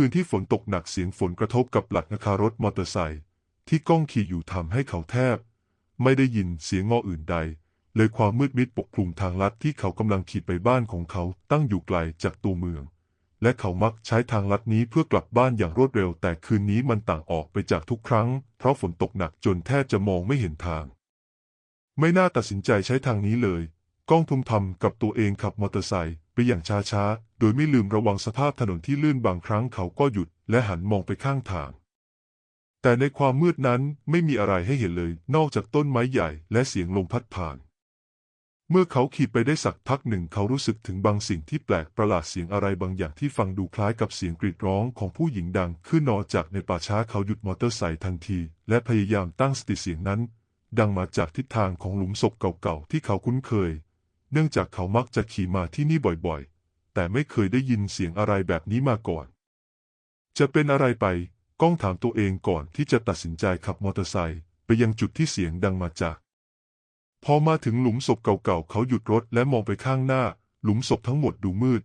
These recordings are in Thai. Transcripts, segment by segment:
คืนที่ฝนตกหนักเสียงฝนกระทบกับหลักคารถมอเตอร์ไซค์ที่ก้องขี่อยู่ทำให้เขาแทบ ไม่ได้ยินเสียงงออื่นใด เลยความมืดมิดปกคลุมทางลัดที่เขากำลังขี่ไปบ้านของเขาตั้งอยู่ไกลจากตัวเมือง และเขามักใช้ทางลัดนี้เพื่อกลับบ้านอย่างรวดเร็ว แต่คืนนี้มันต่างออกไปจากทุกครั้ง เพราะฝนตกหนักจนแทบจะมองไม่เห็นทาง ไม่น่าตัดสินใจใช้ทางนี้เลย ก้องทุมทำกับตัวเองขับมอเตอร์ไซค์ไปอย่างช้าๆ โดยไม่ลืมระวังสภาพถนนที่ลื่นบางครั้งเขาก็หยุดและหันมองไปข้างทาง แต่ในความมืดนั้นไม่มีอะไรให้เห็นเลย นอกจากต้นไม้ใหญ่และเสียงลมพัดผ่าน เมื่อเขาขี่ไปได้สักพักหนึ่งเขารู้สึกถึงบางสิ่งที่แปลกประหลาดเสียงอะไรบางอย่างที่ฟังดูคล้ายกับเสียงกรีดร้องของผู้หญิงดังขึ้นนอกจากในป่าช้าเขาหยุดมอเตอร์ไซค์ทันที และพยายามตั้งสติเสียงนั้น ดังมาจากทิศทางของหลุมศพเก่าๆที่เขาคุ้นเคย เนื่องจากเขามักจะขี่มาที่นี่บ่อยๆ แต่ไม่เคยได้ยินเสียงอะไรแบบนี้มาก่อน จะเป็นอะไรไป ก้องถามตัวเองก่อนที่จะตัดสินใจขับมอเตอร์ไซค์ไปยังจุดที่เสียงดังมาจาก พอมาถึงหลุมศพเก่าๆ เขาหยุดรถและมองไปข้างหน้า หลุมศพทั้งหมดดูมืด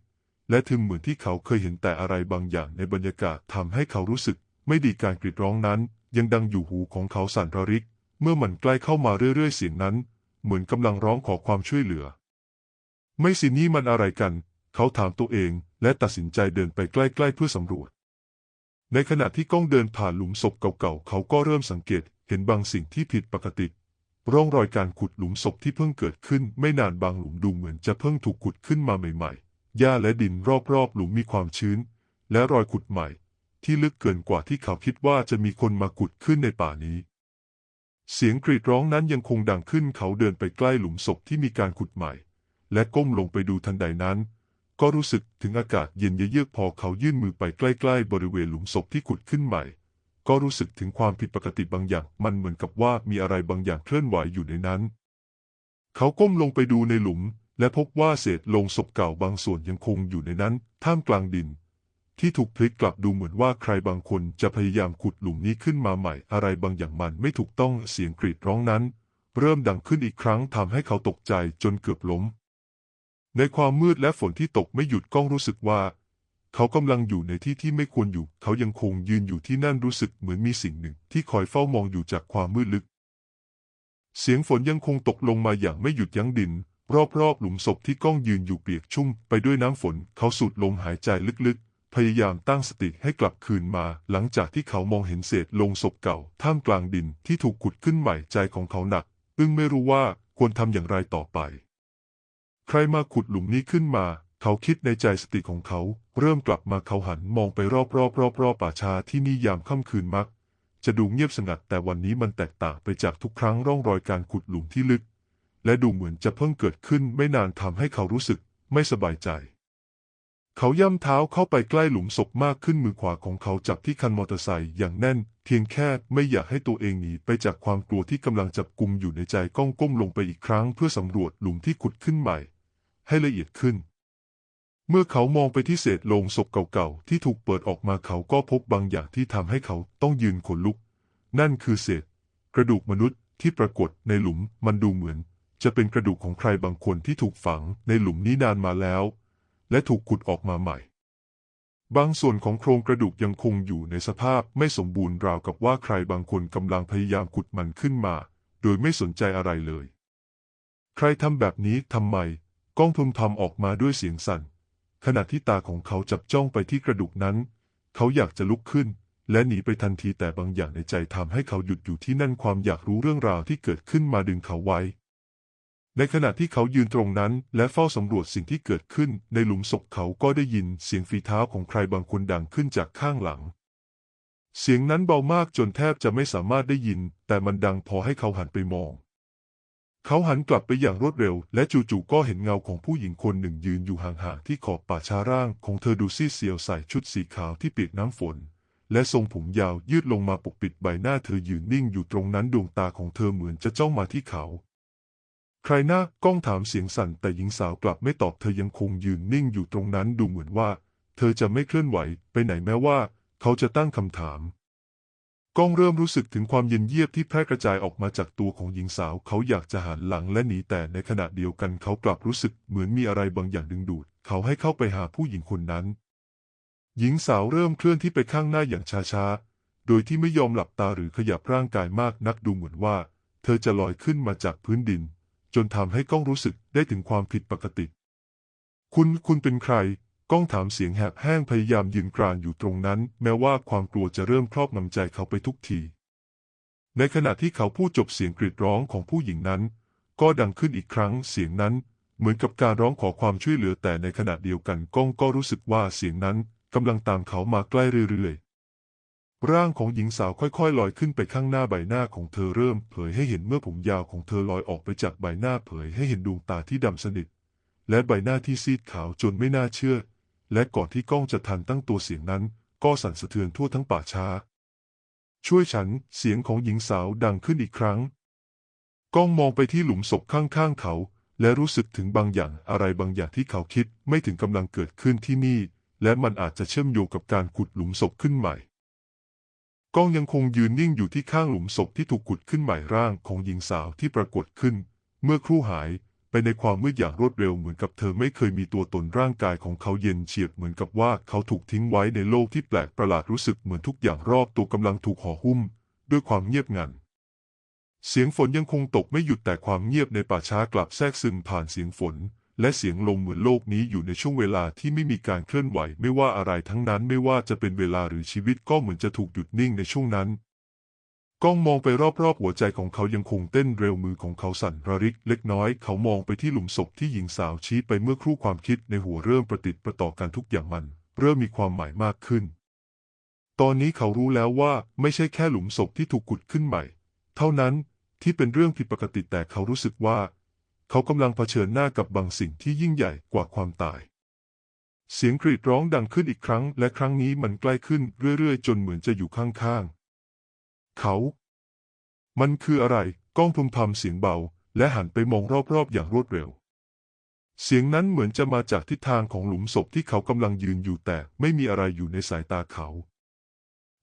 และทึมเหมือนที่เขาเคยเห็นแต่อะไรบางอย่างในบรรยากาศทำให้เขารู้สึก ไม่ดีการกรีดร้องนั้น ยังดังอยู่หูของเขาสั่นระริก เมื่อมันใกล้เข้ามาเรื่อยๆ เสียงนั้น เหมือนกำลังร้องขอความช่วยเหลือ ไม่สินี่มันอะไรกัน เขาถามตัวเองและตัดสินใจเดินไปใกล้ๆเพื่อสำรวจ ในขณะที่ก้องเดินผ่านหลุมศพเก่าๆ เขาก็เริ่มสังเกตเห็นบางสิ่งที่ผิดปกติ ร่องรอยการขุดหลุมศพที่เพิ่งเกิดขึ้นไม่นานบางหลุมดูเหมือนจะเพิ่งถูกขุดขึ้นมาใหม่ๆ หญ้าและดินรอบๆ หลุมมีความชื้น และรอยขุดใหม่ ที่ลึกเกินกว่าที่เขาคิดว่าจะมีคนมาขุดขึ้นในป่านี้เสียงกรีดร้องนั้นยังคงดังขึ้นเขาเดินไปใกล้หลุมศพที่มีการขุดใหม่ และก้มลงไปดูทันใดนั้น ก็รู้สึกถึงอากาศเย็นเยือกพอเขายื่นมือไปใกล้ๆบริเวณหลุมศพที่ขุดขึ้นใหม่ ก็รู้สึกถึงความผิดปกติบางอย่าง มันเหมือนกับว่ามีอะไรบางอย่างเคลื่อนไหวอยู่ในนั้น เขาก้มลงไปดูในหลุม และพบว่าเศษโลงศพเก่าบางส่วนยังคงอยู่ในนั้น ท่ามกลางดิน ที่ถูกพลิกกลับดูเหมือนว่าใครบางคนจะพยายามขุดหลุมนี้ขึ้นมาใหม่ อะไรบางอย่างมันไม่ถูกต้องเสียงกรีดร้องนั้น เริ่มดังขึ้นอีกครั้งทำให้เขาตกใจจนเกือบล้ม ในความมืดและฝนที่ตกไม่หยุดก้องรู้สึกว่า เขากำลังอยู่ในที่ที่ไม่ควรอยู่ เขายังคงยืนอยู่ที่นั่นรู้สึกเหมือนมีสิ่งหนึ่งที่คอยเฝ้ามองอยู่จากความมืดลึก เสียงฝนยังคงตกลงมาอย่างไม่หยุดยั้งดิน รอบๆหลุมศพที่ก้องยืนอยู่เปียกชุ่มไปด้วยน้ำฝน เขาสูดลมหายใจลึกๆ พยายามตั้งสติให้กลับคืนมา หลังจากที่เขามองเห็นเศษลงศพเก่า ท่ามกลางดินที่ถูกขุดขึ้นใหม่ใจของเขาหนัก อึ้งไม่รู้ว่าควรทำอย่างไรต่อไป ใครมาขุดหลุมนี้ขึ้นมา เขาคิดในใจสติของเขา เริ่มกลับมาเขาหันมองไปรอบๆรอบๆป่าชาที่นี่ยามค่ำคืนมัก จะดูเงียบสงัดแต่วันนี้มันแตกต่างไปจากทุกครั้งร่องรอยการขุดหลุมที่ลึก และดูเหมือนจะเพิ่งเกิดขึ้นไม่นานทำให้เขารู้สึกไม่สบายใจ เขาย่ำเท้าเข้าไปใกล้หลุมศพมากขึ้นมือขวาของเขาจับที่คันมอเตอร์ไซค์อย่างแน่น เพียงแค่ไม่อยากให้ตัวเองหนีไปจากความกลัวที่กำลังจับกุมอยู่ในใจก้องก้มลงไปอีกครั้งเพื่อสำรวจหลุมที่ขุดขึ้นใหม่ ให้ละเอียดขึ้น เมื่อเขามองไปที่เศษโลงศพเก่าๆที่ถูกเปิดออกมาเขาก็พบบางอย่างที่ทำให้เขาต้องยืนขนลุก นั่นคือเศษ กระดูกมนุษย์ที่ปรากฏในหลุมมันดูเหมือน จะเป็นกระดูกของใครบางคนที่ถูกฝังในหลุมนี้นานมาแล้ว และถูกขุดออกมาใหม่ บางส่วนของโครงกระดูกยังคงอยู่ในสภาพไม่สมบูรณ์ราวกับว่าใครบางคนกำลังพยายามขุดมันขึ้นมา โดยไม่สนใจอะไรเลย ใครทำแบบนี้ทำไม ก้องพึมพำออกมาด้วยเสียงสั่น ขณะที่ตาของเขาจับจ้องไปที่กระดูกนั้น เขาอยากจะลุกขึ้น และหนีไปทันทีแต่บางอย่างในใจทำให้เขาหยุดอยู่ที่นั่นความอยากรู้เรื่องราวที่เกิดขึ้นมาดึงเขาไว้ ในขณะที่เขายืนตรงนั้นและเฝ้าสำรวจสิ่งที่เกิดขึ้น ในหลุมศพเขาก็ได้ยินเสียงฝีเท้าของใครบางคนดังขึ้นจากข้างหลังเสียงนั้นเบามากจนแทบจะไม่สามารถได้ยิน แต่มันดังพอให้เขาหันไปมอง เขาหันกลับไปอย่างรวดเร็ว และจู่ๆก็เห็นเงาของผู้หญิงคนหนึ่งยืนอยู่ห่างๆที่ขอบป่าช้าร่างของเธอดูซีเซียวใส่ชุดสีขาวที่เปียกน้ำฝน และทรงผมยาวยืดลงมาปกปิดใบหน้าเธอยืนนิ่งอยู่ตรงนั้นดวงตาของเธอเหมือนจะจ้องมาที่เขา ใครนะก้องถามเสียงสั่นแต่หญิงสาวกลับไม่ตอบเธอยังคงยืนนิ่งอยู่ตรงนั้นดูเหมือนว่า เธอจะไม่เคลื่อนไหวไปไหนแม้ว่า เขาจะตั้งคำถาม ก้องเริ่มรู้สึกถึงความเย็นเยียบที่แพร่กระจายออกมาจากตัวของหญิงสาว เขาอยากจะหันหลังและหนีแต่ในขณะเดียวกันเขากลับรู้สึกเหมือนมีอะไรบางอย่างดึงดูด เขาให้เข้าไปหาผู้หญิงคนนั้น หญิงสาวเริ่มเคลื่อนที่ไปข้างหน้าอย่างช้าๆ โดยที่ไม่ยอมหลับตาหรือขยับร่างกายมากนักดูเหมือนว่า เธอจะลอยขึ้นมาจากพื้นดิน จนทำให้ก้องรู้สึกได้ถึงความผิดปกติ คุณคุณเป็นใคร ก้องถามเสียงแหบแห้งพยายามยืนกรานอยู่ตรงนั้น แม้ว่าความกลัวจะเริ่มครอบงำใจเขาไปทุกที ในขณะที่เขาพูดจบเสียงกรีดร้องของผู้หญิงนั้น ก็ดังขึ้นอีกครั้งเสียงนั้นเหมือนกับการร้องขอความช่วยเหลือแต่ในขณะเดียวกันก้องก็รู้สึกว่าเสียงนั้นกำลังตามเขามาใกล้เรื่อยๆ ร่างของหญิงสาวค่อยๆลอยขึ้นไปข้างหน้าใบหน้าของเธอเริ่มเผยให้เห็นเมื่อผมยาวของเธอลอยออกไปจากใบหน้าเผยให้เห็นดวงตาที่ดำสนิทและใบหน้าที่ซีดขาวจนไม่น่าเชื่อ และก่อนที่กล้องจะทันตั้งตัวเสียงนั้น ก็สั่นสะเทือนทั่วทั้งป่าช้า ช่วยฉัน เสียงของหญิงสาวดังขึ้นอีกครั้ง ก้องมองไปที่หลุมศพข้างๆเขา และรู้สึกถึงบางอย่างอะไรบางอย่างที่เขาคิดไม่ถึงกำลังเกิดขึ้นที่นี่ และมันอาจจะเชื่อมโยงกับการขุดหลุมศพขึ้นใหม่ก้องยังคงยืนนิ่งอยู่ที่ข้างหลุมศพที่ถูกขุดขึ้นใหม่ร่างของหญิงสาวที่ปรากฏขึ้น เมื่อครู่หาย ไปในความมืดอย่างรวดเร็วเหมือนกับเธอไม่เคยมีตัวตนร่างกายของเขาเย็นเฉียบเหมือนกับว่าเขาถูกทิ้งไว้ในโลกที่แปลกประหลาดรู้สึกเหมือนทุกอย่างรอบตัวกำลังถูกห่อหุ้ม ด้วยความเงียบงัน เสียงฝนยังคงตกไม่หยุดแต่ความเงียบในป่าช้ากลับแทรกซึมผ่านเสียงฝน และเสียงลมเหมือนโลกนี้อยู่ในช่วงเวลาที่ไม่มีการเคลื่อนไหว ไม่ว่าอะไรทั้งนั้นไม่ว่าจะเป็นเวลาหรือชีวิตก็เหมือนจะถูกหยุดนิ่งในช่วงนั้น ก้องมองไปรอบๆ หัวใจของเขายังคงเต้นเร็วมือของเขาสั่นระริกเล็กน้อย เขามองไปที่หลุมศพที่หญิงสาวชี้ไปเมื่อครู่ความคิดในหัวเริ่มประติดประต่อกันทุกอย่างมัน เริ่มมีความหมายมากขึ้น ตอนนี้เขารู้แล้วว่าไม่ใช่แค่หลุมศพที่ถูกขุดขึ้นใหม่ เท่านั้นที่เป็นเรื่องผิดปกติแต่เขารู้สึกว่า เขากำลังเผชิญหน้ากับบางสิ่งที่ยิ่งใหญ่กว่าความตาย เสียงกรีดร้องดังขึ้นอีกครั้ง และครั้งนี้มันใกล้ขึ้นเรื่อยๆ จนเหมือนจะอยู่ข้างๆ เขา มันคืออะไร ก้องพึมพำเสียงเบา และหันไปมองรอบๆ อย่างรวดเร็ว เสียงนั้นเหมือนจะมาจากทิศทางของหลุมศพที่เขากำลังยืนอยู่แต่ไม่มีอะไรอยู่ในสายตาเขา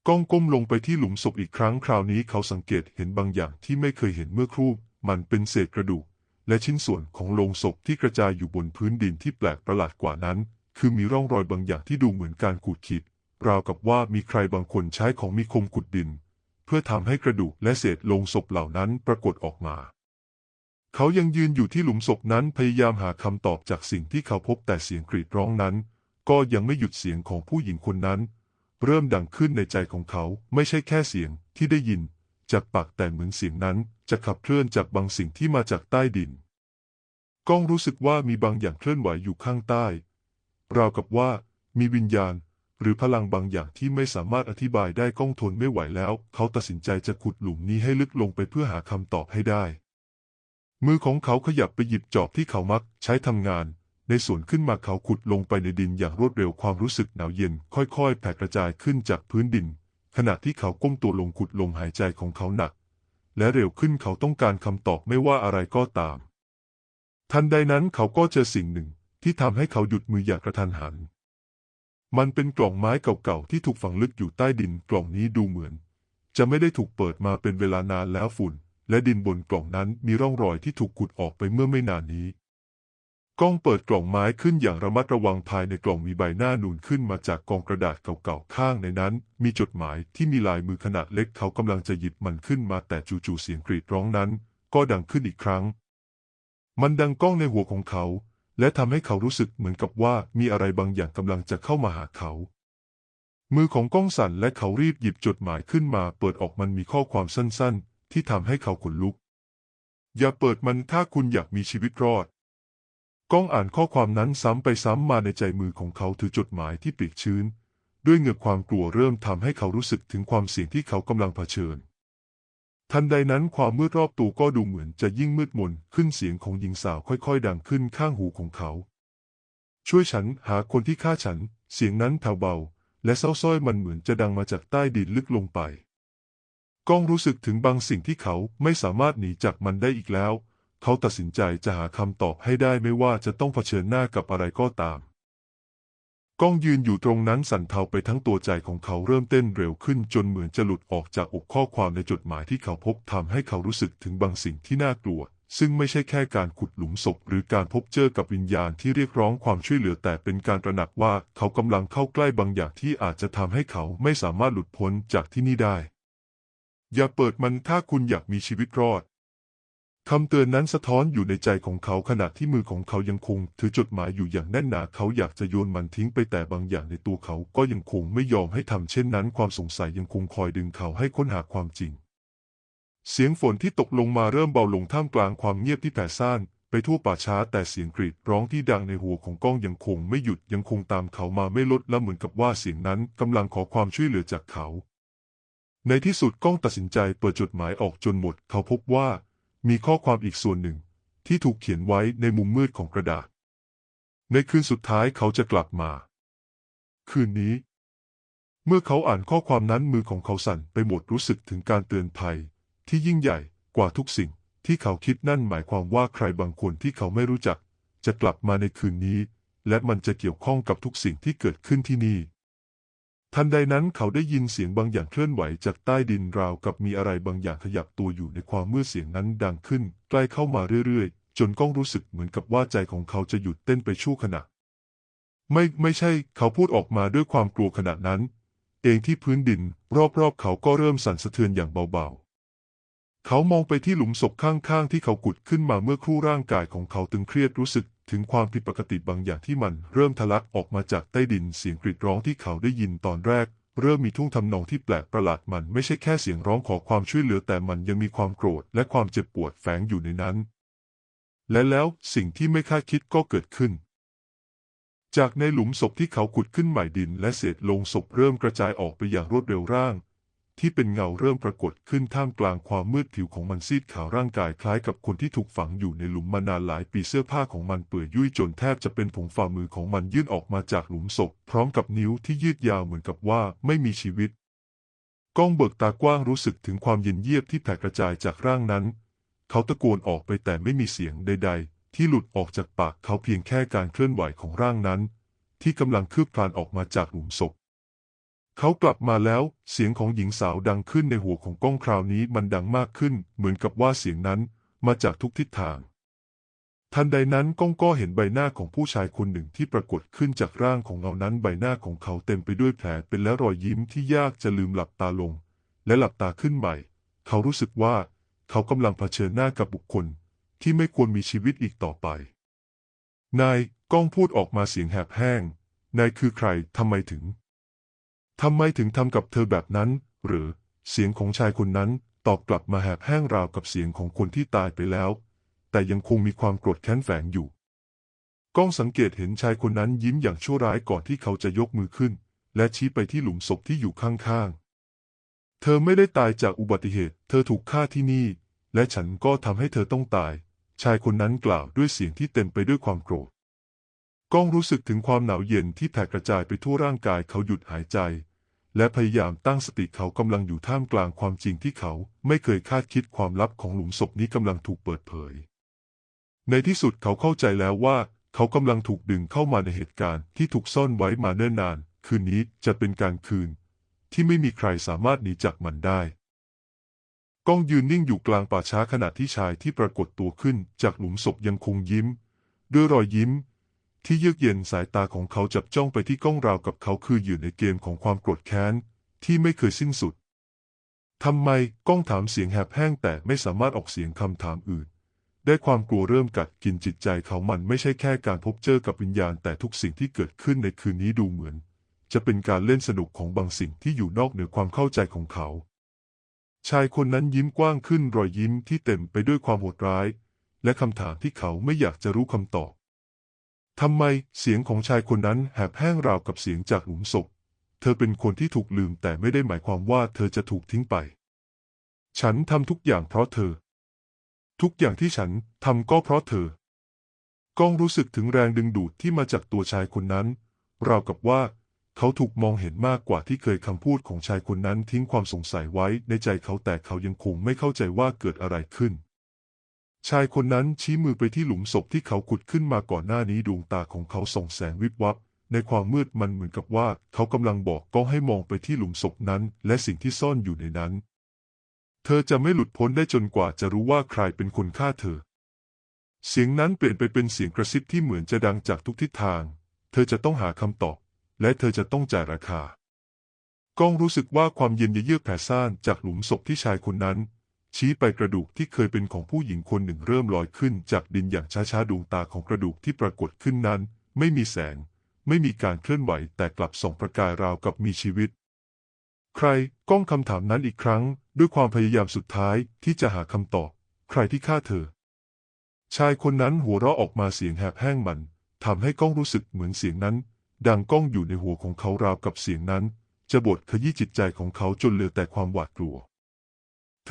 ก้องก้มลงไปที่หลุมศพอีกครั้งคราวนี้เขาสังเกตเห็นบางอย่างที่ไม่เคยเห็นเมื่อครู่ มันเป็นเศษกระดูก และชิ้นส่วนของโลงศพที่กระจายอยู่บนพื้นดินที่แปลกประหลาดกว่านั้น คือมีร่องรอยบางอย่างที่ดูเหมือนการขูดขีดราวกับว่ามีใครบางคนใช้ของมีคมขุดดิน พื่อทำให้กระดูกและเศษโลงศพเหล่านั้นปรากฏออกมา เขายังยืนอยู่ที่หลุมศพนั้นพยายามหาคำตอบจากสิ่งที่เขาพบแต่เสียงกรีดร้องนั้น ก็ยังไม่หยุดเสียงของผู้หญิงคนนั้น เริ่มดังขึ้นในใจของเขาไม่ใช่แค่เสียงที่ได้ยิน จากปากแต่เหมือนเสียงนั้น จะขับเคลื่อนจากบางสิ่งที่มาจากใต้ดินก้องรู้สึกว่ามีบางอย่างเคลื่อนไหวอยู่ข้างใต้ ราวกับว่ามีวิญญาณ หรือพลังบางอย่างที่ไม่สามารถอธิบายได้ก้องทนไม่ไหวแล้ว เขาตัดสินใจจะขุดหลุมนี้ให้ลึกลงไปเพื่อหาคำตอบให้ได้ มือของเขาขยับไปหยิบจอบที่เขามักใช้ทำงาน ในส่วนขึ้นมาเขาขุดลงไปในดินอย่างรวดเร็วความรู้สึกหนาวเย็น ค่อยๆ แผ่กระจายขึ้นจากพื้นดิน ขณะที่เขาก้มตัวลงขุดลมหายใจของเขาหนัก และเร็วขึ้นเขาต้องการคำตอบไม่ว่าอะไรก็ตาม ทันใดนั้นเขาก็เจอสิ่งหนึ่งที่ทำให้เขาหยุดมืออย่างกระทันหัน มันเป็นกล่องไม้เก่าๆที่ถูกฝังลึกอยู่ใต้ดินกล่องนี้ดูเหมือน จะไม่ได้ถูกเปิดมาเป็นเวลานานแล้วฝุ่น และดินบนกล่องนั้นมีร่องรอยที่ถูกขุดออกไปเมื่อไม่นานนี้ก้องเปิดกล่องไม้ขึ้นอย่างระมัดระวังภายในกล่องมีใบหน้านูนขึ้นมาจากกองกระดาษเก่าๆข้างในนั้น มีจดหมายที่มีลายมือขนาดเล็กเขากำลังจะหยิบมันขึ้นมาแต่จู่ๆเสียงกรีดร้องนั้น ก็ดังขึ้นอีกครั้ง มันดังก้องในหัวของเขา และทำให้เขารู้สึกเหมือนกับว่ามีอะไรบางอย่างกำลังจะเข้ามาหาเขา มือของก้องสั่นและเขารีบหยิบจดหมายขึ้นมา เปิดออกมันมีข้อความสั้นๆ ที่ทำให้เขาขนลุก อย่าเปิดมันถ้าคุณอยากมีชีวิตรอด ก้องอ่านข้อความนั้นซ้ำไปซ้ำมาในใจมือของเขาถือจดหมายที่เปียกชื้น ด้วยเหงื่อความกลัวเริ่มทำให้เขารู้สึกถึงความเสี่ยงที่เขากำลังเผชิญ ทันใดนั้นความมืดรอบตัวก็ดูเหมือนจะยิ่งมืดมนขึ้นเสียงของหญิงสาวค่อยๆ ดังขึ้นข้างหูของเขา ช่วยฉันหาคนที่ฆ่าฉัน เสียงนั้นแผ่วเบา และเศร้าส้อยมันเหมือนจะดังมาจากใต้ดินลึกลงไปก้องรู้สึกถึงบางสิ่งที่เขาไม่สามารถหนีจากมันได้อีกแล้ว เขาตัดสินใจจะหาคำตอบให้ได้ไม่ว่าจะต้องเผชิญหน้ากับอะไรก็ตาม ก้องยืนอยู่ตรงนั้นสั่นเทาไปทั้งตัวใจของเขาเริ่มเต้นเร็วขึ้นจนเหมือนจะหลุดออกจากอกข้อความในจดหมายที่เขาพบทำให้เขารู้สึกถึงบางสิ่งที่น่ากลัว ซึ่งไม่ใช่แค่การขุดหลุมศพหรือการพบเจอกับวิญญาณที่เรียกร้องความช่วยเหลือแต่เป็นการตระหนักว่าเขากำลังเข้าใกล้บางอย่างที่อาจจะทำให้เขาไม่สามารถหลุดพ้นจากที่นี่ได้ อย่าเปิดมันถ้าคุณอยากมีชีวิตรอด คำเตือนนั้นสะท้อนอยู่ในใจของเขาขณะที่มือของเขายังคง ถือจดหมายอยู่อย่างแน่นหนาเขาอยากจะโยนมันทิ้งไปแต่บางอย่างในตัวเขาก็ยังคงไม่ยอมให้ทำเช่นนั้น ความสงสัยยังคงคอยดึงเขาให้ค้นหาความจริง เสียงฝนที่ตกลงมาเริ่มเบาลงท่ามกลางความเงียบที่แผ่ซ่านไปทั่วป่าช้าแต่เสียงกรีดร้องที่ดังในหัวของก้องยังคงไม่หยุดยังคงตามเขามาไม่ลดและเหมือนกับว่าเสียงนั้นกำลังขอความช่วยเหลือจากเขา ในที่สุดก้องตัดสินใจเปิดจดหมายออกจนหมด เขาพบว่า มีข้อความอีกส่วนหนึ่ง ที่ถูกเขียนไว้ในมุมมืดของกระดาษ ในคืนสุดท้ายเขาจะกลับมา คืนนี้ เมื่อเขาอ่านข้อความนั้นมือของเขาสั่นไปหมดรู้สึกถึงการเตือนภัย ที่ยิ่งใหญ่กว่าทุกสิ่งที่เขาคิดนั่นหมายความว่าใครบางคนที่เขาไม่รู้จัก จะกลับมาในคืนนี้ และมันจะเกี่ยวข้องกับทุกสิ่งที่เกิดขึ้นที่นี่ ทันใดนั้นเขาได้ยินเสียงบางอย่างเคลื่อนไหวจากใต้ดินราวกับมีอะไรบางอย่างขยับตัวอยู่ในความมืดเสียงนั้นดังขึ้น ใกล้เข้ามาเรื่อยๆ จนก้องรู้สึกเหมือนกับว่าใจของเขาจะหยุดเต้นไปชั่วขณะ ไม่ไม่ใช่ เขาพูดออกมาด้วยความกลัวขณะนั้น เองที่พื้นดิน รอบๆ เขาก็เริ่มสั่นสะเทือนอย่างเบาๆ เขามองไปที่หลุมศพข้างๆ ที่เขากุดขึ้นมาเมื่อครู่ร่างกายของเขาตึงเครียดรู้สึก ถึงความผิดปกติบางอย่างที่มันเริ่มทะลักออกมาจากใต้ดินเสียงกรีดร้องที่เขาได้ยินตอนแรก เริ่มมีทุ่งทำนองที่แปลกประหลาดมันไม่ใช่แค่เสียงร้องขอความช่วยเหลือแต่มันยังมีความโกรธและความเจ็บปวดแฝงอยู่ในนั้น และแล้วสิ่งที่ไม่คาดคิดก็เกิดขึ้นจากในหลุมศพที่เขาขุดขึ้นใหม่ดินและเศษลงศพเริ่มกระจายออกไปอย่างรวดเร็วร่าง ที่เป็นเงาเริ่มปรากฏขึ้นท่ามกลางความมืดผิวของมันซีดขาวร่างกายคล้ายกับคนที่ถูกฝังอยู่ในหลุมมานานหลายปีเสื้อผ้าของมันเปื่อยยุ่ยจนแทบจะเป็นผงฝ่ามือของมันยื่นออกมาจากหลุมศพ พร้อมกับนิ้วที่ยืดยาวเหมือนกับว่าไม่มีชีวิต ก้องเบิกตากว้างรู้สึกถึงความเย็นเยียบที่แผ่กระจายจากร่างนั้น เขาตะโกนออกไปแต่ไม่มีเสียงใด ๆ ที่หลุดออกจากปากเขาเพียงแค่การเคลื่อนไหวของร่างนั้น ที่กำลังคืบคลานออกมาจากหลุมศพ เขากลับมาแล้ว เสียงของหญิงสาวดังขึ้นในหัวของก้องคราวนี้มันดังมากขึ้น เหมือนกับว่าเสียงนั้นมาจากทุกทิศทาง ทันใดนั้นก้องก็เห็นใบหน้าของผู้ชายคนหนึ่งที่ปรากฏขึ้นจากร่างของเงานั้นใบหน้าของเขาเต็มไปด้วยแผลเป็นและรอยยิ้มที่ยากจะลืมหลับตาลง และหลับตาขึ้นใหม่ เขารู้สึกว่า เขากำลังเผชิญหน้ากับบุคคล ที่ไม่ควรมีชีวิตอีกต่อไป นายก้องพูดออกมาเสียงแหบแห้งนายคือใครทำไมถึง ทำไมถึงทำกับเธอแบบนั้น หรือเสียงของชายคนนั้นตอบกลับมาแหบแห้งราวกับเสียงของคนที่ตายไปแล้ว แต่ยังคงมีความโกรธแค้นแฝงอยู่ ก้องสังเกตเห็นชายคนนั้นยิ้มอย่างชั่วร้ายก่อนที่เขาจะยกมือขึ้น และชี้ไปที่หลุมศพที่อยู่ข้างๆ เธอไม่ได้ตายจากอุบัติเหตุ เธอถูกฆ่าที่นี่ และฉันก็ทำให้เธอต้องตาย ชายคนนั้นกล่าวด้วยเสียงที่เต็มไปด้วยความโกรธ ก้องรู้สึกถึงความหนาวเย็นที่แผ่กระจายไปทั่วร่างกายเขาหยุดหายใจ และพยายามตั้งสติเขากำลังอยู่ท่ามกลางความจริงที่เขาไม่เคยคาดคิดความลับของหลุมศพนี้กำลังถูกเปิดเผย ในที่สุดเขาเข้าใจแล้วว่า เขากำลังถูกดึงเข้ามาในเหตุการณ์ที่ถูกซ่อนไว้มาเนิ่นนาน คืนนี้จะเป็นการคืน ที่ไม่มีใครสามารถหนีจากมันได้ก้องยืนนิ่งอยู่กลางป่าช้าขณะที่ชายที่ปรากฏตัวขึ้นจากหลุมศพยังคงยิ้ม ด้วยรอยยิ้ม ที่เยือกเย็นสายตาของเขาจับจ้องไปที่ก้องราวกับเขาคืออยู่ในเกมของความโกรธแค้น ที่ไม่เคยสิ้นสุดทำไมก้องถามเสียงแหบแห้งแต่ไม่สามารถออกเสียงคำถามอื่น ได้ความกลัวเริ่มกัดกินจิตใจเขามันไม่ใช่แค่การพบเจอกับวิญญาณ แต่ทุกสิ่งที่เกิดขึ้นในคืนนี้ดูเหมือน จะเป็นการเล่นสนุกของบางสิ่งที่อยู่นอกเหนือความเข้าใจของเขา ชายคนนั้นยิ้มกว้างขึ้นรอยยิ้มที่เต็มไปด้วยความโหดร้าย และคำถามที่เขาไม่อยากจะรู้คำตอบ ทำไมเสียงของชายคนนั้นแหบแห้งราวกับเสียงจากหลุมศพ เธอเป็นคนที่ถูกลืมแต่ไม่ได้หมายความว่าเธอจะถูกทิ้งไป ฉันทำทุกอย่างเพราะเธอ ทุกอย่างที่ฉันทำก็เพราะเธอ ก้องรู้สึกถึงแรงดึงดูดที่มาจากตัวชายคนนั้น ราวกับว่าเขาถูกมองเห็นมากกว่าที่เคยคำพูดของชายคนนั้นทิ้งความสงสัยไว้ในใจเขาแต่เขายังคงไม่เข้าใจว่าเกิดอะไรขึ้น ชายคนนั้นชี้มือไปที่หลุมศพที่เขาขุดขึ้นมาก่อนหน้านี้ดวงตาของเขาส่องแสงวิบวับ ในความมืดมันเหมือนกับว่า เขากำลังบอกก้องให้มองไปที่หลุมศพนั้น และสิ่งที่ซ่อนอยู่ในนั้น เธอจะไม่หลุดพ้นได้จนกว่าจะรู้ว่าใครเป็นคนฆ่าเธอ เสียงนั้นเปลี่ยนไปเป็นเสียงกระซิบที่เหมือนจะดังจากทุกทิศทาง เธอจะต้องหาคำตอบ และเธอจะต้องจ่ายราคาก้องรู้สึกว่าความเย็นเยือกแผ่ซ่านจากหลุมศพที่ชายคนนั้น ชี้ไปกระดูกที่เคยเป็นของผู้หญิงคนหนึ่งเริ่มลอยขึ้นจากดินอย่างช้าๆดวงตาของกระดูกที่ปรากฏขึ้นนั้น ไม่มีแสง ไม่มีการเคลื่อนไหวแต่กลับส่องประกายราวกับมีชีวิต ใครก้องคำถามนั้นอีกครั้ง ด้วยความพยายามสุดท้ายที่จะหาคำตอบ ใครที่ฆ่าเธอ ชายคนนั้นหัวเราะออกมาเสียงแหบแห้งมันทำให้ก้องรู้สึกเหมือนเสียงนั้น ดังก้องอยู่ในหัวของเขาราวกับเสียงนั้น จะบดขยี้จิตใจของเขาจนเหลือแต่ความหวาดกลัว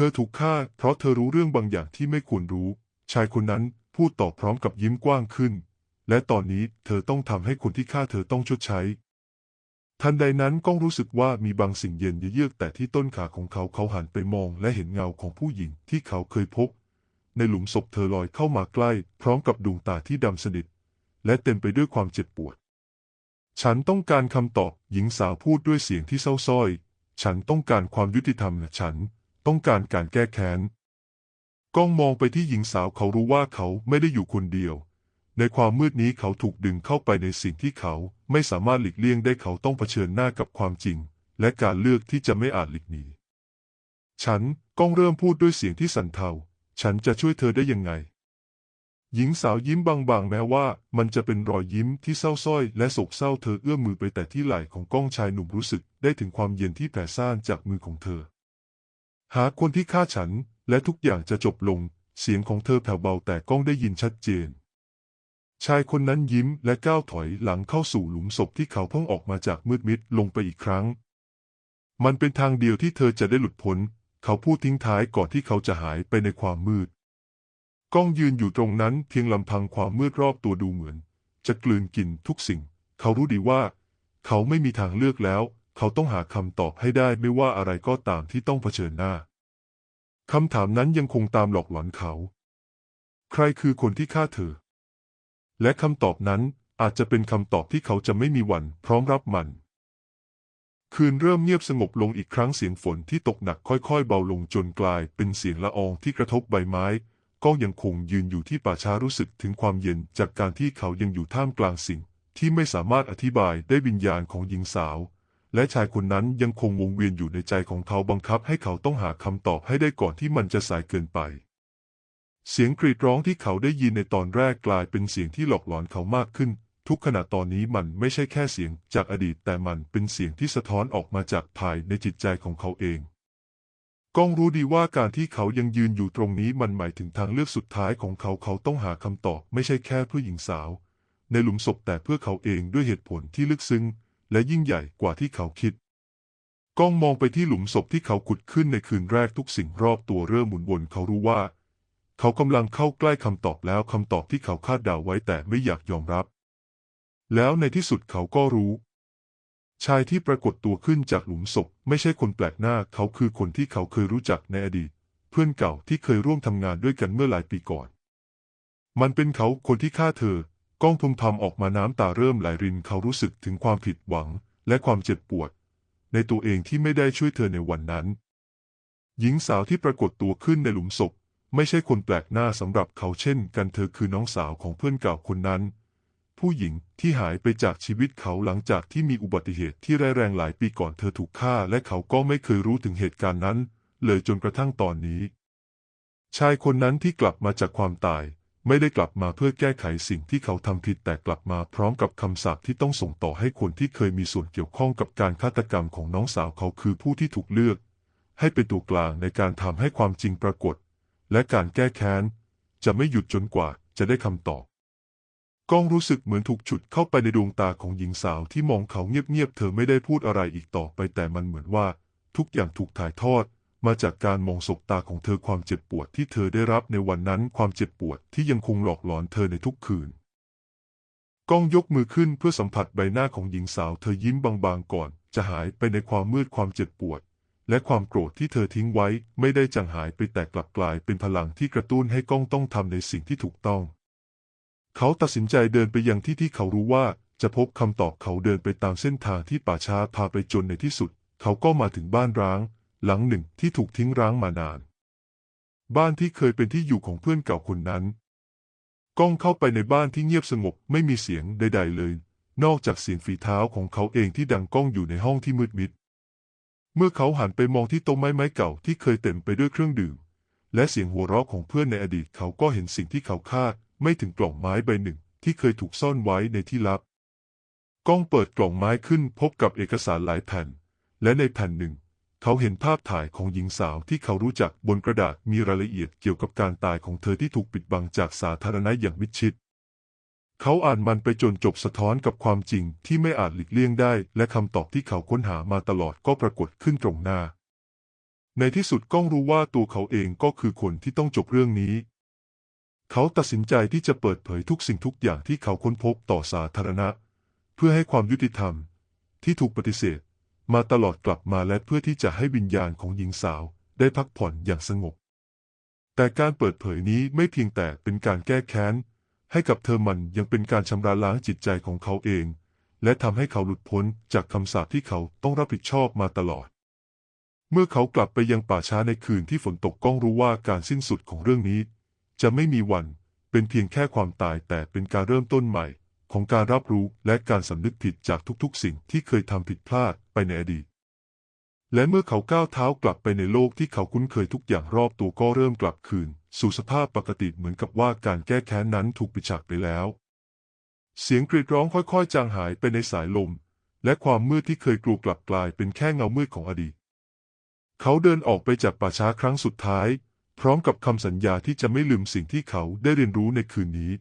เธอถูกฆ่าเพราะเธอรู้เรื่องบางอย่างที่ไม่ควรรู้ ชายคนนั้นพูดต่อพร้อมกับยิ้มกว้างขึ้น และตอนนี้เธอต้องทำให้คนที่ฆ่าเธอต้องชดใช้ ทันใดนั้นก้องรู้สึกว่ามีบางสิ่งเย็นเยือกแต่ที่ต้นขาของเขาเขาหันไปมองและเห็นเงาของผู้หญิงที่เขาเคยพบ ในหลุมศพเธอลอยเข้ามาใกล้ พร้อมกับดวงตาที่ดำสนิทและเต็มไปด้วยความเจ็บปวด ฉันต้องการคำตอบหญิงสาวพูดด้วยเสียงที่เศร้าส้อย ฉันต้องการความยุติธรรมนะฉัน ต้องการการแก้แค้นก้องมองไปที่หญิงสาวเขารู้ว่าเขาไม่ได้อยู่คนเดียว ในความมืดนี้เขาถูกดึงเข้าไปในสิ่งที่เขาไม่สามารถหลีกเลี่ยงได้เขาต้องเผชิญหน้ากับความจริง และการเลือกที่จะไม่อาจหลีกหนีฉันก้องเริ่มพูดด้วยเสียงที่สั่นเทา ฉันจะช่วยเธอได้ยังไง หญิงสาวยิ้มบางๆ แม้ว่ามันจะเป็นรอยยิ้มที่เศร้าส้อยและโศกเศร้าเธอเอื้อมมือไปแต่ที่ไหล่ของก้องชายหนุ่มรู้สึกได้ถึงความเย็นที่แผ่ซ่านจากมือของเธอ หาคนที่ฆ่าฉัน และทุกอย่างจะจบลง เสียงของเธอแผ่วเบาแต่ก้องได้ยินชัดเจน ชายคนนั้นยิ้มและก้าวถอยหลังเข้าสู่หลุมศพที่เขาเพิ่งออกมาจากมืดมิดลงไปอีกครั้ง มันเป็นทางเดียวที่เธอจะได้หลุดพ้น เขาพูดทิ้งท้ายก่อนที่เขาจะหายไปในความมืด ก้องยืนอยู่ตรงนั้นเพียงลำพังความมืดรอบตัวดูเหมือน จะกลืนกินทุกสิ่ง เขารู้ดีว่า เขาไม่มีทางเลือกแล้ว เขาต้องหาคำตอบให้ได้ไม่ว่าอะไรก็ตามที่ต้องเผชิญหน้าคำถามนั้นยังคงตามหลอกหลอนเขา ใครคือคนที่ฆ่าเธอ และคำตอบนั้นอาจจะเป็นคำตอบที่เขาจะไม่มีวันพร้อมรับมัน คืนเริ่มเงียบสงบลงอีกครั้งเสียงฝนที่ตกหนักค่อยๆ เบาลงจนกลายเป็นเสียงละอองที่กระทบใบไม้ก็ยังคงยืนอยู่ที่ป่าช้ารู้สึกถึงความเย็นจากการที่เขายังอยู่ท่ามกลางสิ่งที่ไม่สามารถอธิบายได้วิญญาณของหญิงสาว และชายคนนั้นยังคงวงเวียนอยู่ในใจของเขาบังคับให้เขาต้องหาคำตอบให้ได้ก่อนที่มันจะสายเกินไป เสียงกรีดร้องที่เขาได้ยินในตอนแรกกลายเป็นเสียงที่หลอกหลอนเขามากขึ้น ทุกขณะตอนนี้มันไม่ใช่แค่เสียงจากอดีตแต่มันเป็นเสียงที่สะท้อนออกมาจากภายในจิตใจของเขาเองก้องรู้ดีว่าการที่เขายังยืนอยู่ตรงนี้มันหมายถึงทางเลือกสุดท้ายของเขาเขาต้องหาคำตอบไม่ใช่แค่เพื่อหญิงสาว ในหลุมศพแต่เพื่อเขาเองด้วยเหตุผลที่ลึกซึ้ง และยิ่งใหญ่กว่าที่เขาคิดก้องมองไปที่หลุมศพที่เขาขุดขึ้นในคืนแรกทุกสิ่งรอบตัวเริ่มหมุนวนเขารู้ว่า เขากำลังเข้าใกล้คำตอบแล้วคำตอบที่เขาคาดเดาไว้แต่ไม่อยากยอมรับ แล้วในที่สุดเขาก็รู้ ชายที่ปรากฏตัวขึ้นจากหลุมศพไม่ใช่คนแปลกหน้า เขาคือคนที่เขาเคยรู้จักในอดีต เพื่อนเก่าที่เคยร่วมทำงานด้วยกันเมื่อหลายปีก่อน มันเป็นเขาคนที่ฆ่าเธอ ก้องพึมพำออกมาน้ำตาเริ่มไหลรินเขารู้สึกถึงความผิดหวังและความเจ็บปวด ในตัวเองที่ไม่ได้ช่วยเธอในวันนั้น หญิงสาวที่ปรากฏตัวขึ้นในหลุมศพ ไม่ใช่คนแปลกหน้าสำหรับเขาเช่น กันเธอคือน้องสาวของเพื่อนเก่าคนนั้น ผู้หญิงที่หายไปจากชีวิตเขาหลังจากที่มีอุบัติเหตุที่ร้ายแรงหลายปีก่อนเธอถูกฆ่า และเขาก็ไม่เคยรู้ถึงเหตุการณ์นั้น เลยจนกระทั่งตอนนี้ ชายคนนั้นที่กลับมาจากความตาย ไม่ได้กลับมาเพื่อแก้ไขสิ่งที่เขาทำผิดแต่กลับมาพร้อมกับคำสาปที่ต้องส่งต่อให้คนที่เคยมีส่วนเกี่ยวข้องกับการฆาตกรรมของน้องสาวเขาคือผู้ที่ถูกเลือก ให้เป็นตัวกลางในการทำให้ความจริงปรากฏ และการแก้แค้น จะไม่หยุดจนกว่าจะได้คำตอบก้องรู้สึกเหมือนถูกฉุดเข้าไปในดวงตาของหญิงสาวที่มองเขาเงียบๆเธอไม่ได้พูดอะไรอีกต่อไปแต่มันเหมือนว่า ทุกอย่างถูกถ่ายทอด มาจากการมองสบตาของเธอความเจ็บปวดที่เธอได้รับในวันนั้นความเจ็บปวดที่ยังคงหลอกหลอนเธอในทุกคืน ก้องยกมือขึ้นเพื่อสัมผัสใบหน้าของหญิงสาวเธอยิ้มบางๆก่อน จะหายไปในความมืดความเจ็บปวด และความโกรธที่เธอทิ้งไว้ไม่ได้จางหายไปแต่กลับกลายเป็นพลังที่กระตุ้นให้ก้องต้องทำในสิ่งที่ถูกต้อง เขาตัดสินใจเดินไปยังที่ที่เขารู้ว่าจะพบคำตอบเขาเดินไปตามเส้นทางที่ป่าช้าพาไปจนในที่สุด เขาก็มาถึงบ้านร้าง หลังหนึ่งที่ถูกทิ้งร้างมานาน บ้านที่เคยเป็นที่อยู่ของเพื่อนเก่าคนนั้น ก้องเข้าไปในบ้านที่เงียบสงบไม่มีเสียงใด ๆ เลย นอกจากเสียงฝีเท้าของเขาเองที่ดังก้องอยู่ในห้องที่มืดมิด เมื่อเขาหันไปมองที่โต๊ะไม้ไม้เก่าที่เคยเต็มไปด้วยเครื่องดื่ม และเสียงหัวเราะของเพื่อนในอดีตเขาก็เห็นสิ่งที่เขาคาดไม่ถึงกล่องไม้ใบหนึ่งที่เคยถูกซ่อนไว้ในที่ลับ ก้องเปิดกล่องไม้ขึ้นพบกับเอกสารหลายแผ่น และในแผ่นหนึ่ง เขาเห็นภาพถ่ายของหญิงสาวที่เขารู้จักบนกระดาษมีรายละเอียดเกี่ยวกับการตายของเธอที่ถูกปิดบังจากสาธารณะอย่างมิดชิด เขาอ่านมันไปจนจบสะท้อนกับความจริงที่ไม่อาจหลีกเลี่ยงได้ และคำตอบที่เขาค้นหามาตลอดก็ปรากฏขึ้นตรงหน้า ในที่สุดก้องรู้ว่าตัวเขาเองก็คือคนที่ต้องจบเรื่องนี้ เขาตัดสินใจที่จะเปิดเผยทุกสิ่งทุกอย่างที่เขาค้นพบต่อสาธารณะ เพื่อให้ความยุติธรรม ที่ถูกปฏิเสธ มาตลอดกลับมาและเพื่อที่จะให้วิญญาณของหญิงสาวได้พักผ่อนอย่างสงบ แต่การเปิดเผยนี้ไม่เพียงแต่เป็นการแก้แค้น ให้กับเธอมันยังเป็นการชำระล้างจิตใจของเขาเอง และทำให้เขาหลุดพ้นจากคำสาปที่เขาต้องรับผิดชอบมาตลอด เมื่อเขากลับไปยังป่าช้าในคืนที่ฝนตกก้องรู้ว่าการสิ้นสุดของเรื่องนี้ จะไม่มีวันเป็นเพียงแค่ความตายแต่เป็นการเริ่มต้นใหม่ ของการรับรู้และการสำนึกผิดจากทุกๆ สิ่งที่เคยทำผิดพลาดไปในอดีต และเมื่อเขาก้าวเท้ากลับไปในโลกที่เขาคุ้นเคยทุกอย่างรอบตัวก็เริ่มกลับคืน สู่สภาพปกติเหมือนกับว่าการแก้แค้นนั้นถูกปิดฉากไปแล้ว เสียงกรีดร้องค่อยๆ จางหายไปในสายลม และความมืดที่เคยกลัวกลับกลายเป็นแค่เงามืดของอดีต เขาเดินออกไปจากป่าช้าครั้งสุดท้าย พร้อมกับคำสัญญาที่จะไม่ลืมสิ่งที่เขาได้เรียนรู้ในคืนนี้